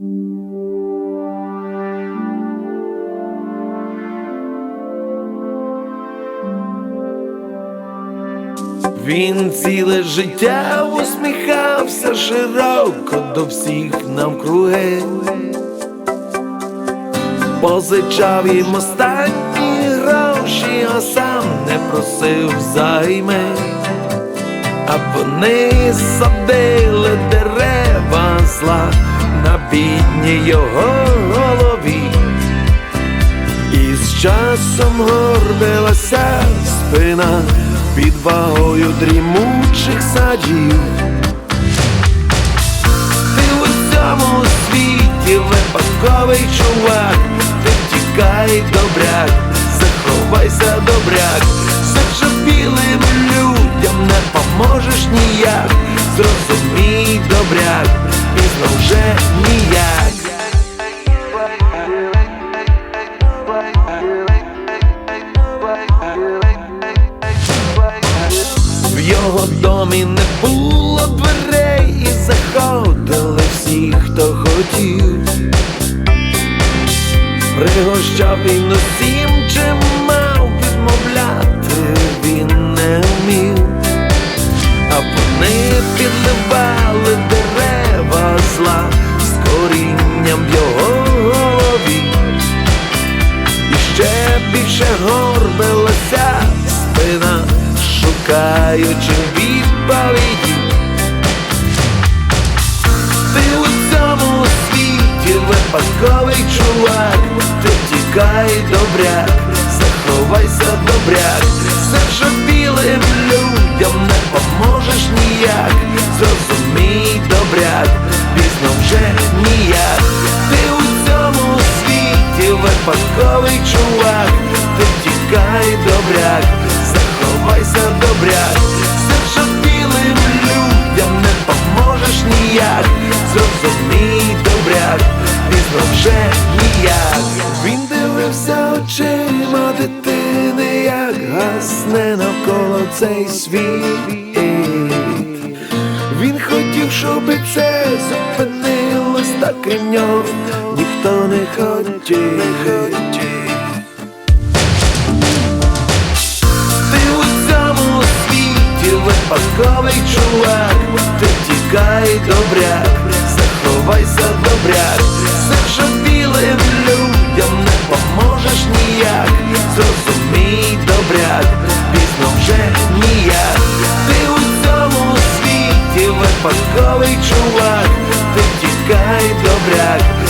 Він ціле життя усміхався широко до всіх навкруги, позичав їм останні гроші, а сам не просив займи, а вони садили дерева зла на бідній його голові. І з часом горбилася спина під вагою дрімучих садів. Ти у цьому світі випадковий чувак, ти тікай добряк, заховайся добряк, зачепілим людям не поможеш ніяк, зрозумій добряк, пізно вже ніяк. В його домі не було дверей ще більше горбилася спина, шукаючи відповіді. Ти у цьому світі випадковий чувак, ти тікай добряк, заховайся добряк, зашопілим людям не поможеш ніяк, випадковий чувак, ти тікай добряк, заховайся добряк, зашопілим людям не поможеш ніяк, зрозумій добряк, пізно вже ніяк. Він дивився очима дитини, як гасне навколо цей світ. Він хотів, щоб це зупинилось, та крім нього ніхто не хотів. Ти у цьому світі випадковий чувак, ти тікай добряк, заховайся добряк, зашопілим людям не поможеш ніяк, зрозумій добряк, пізно вже ніяк, ти у цьому світі випадковий чувак, ти тікай добряк,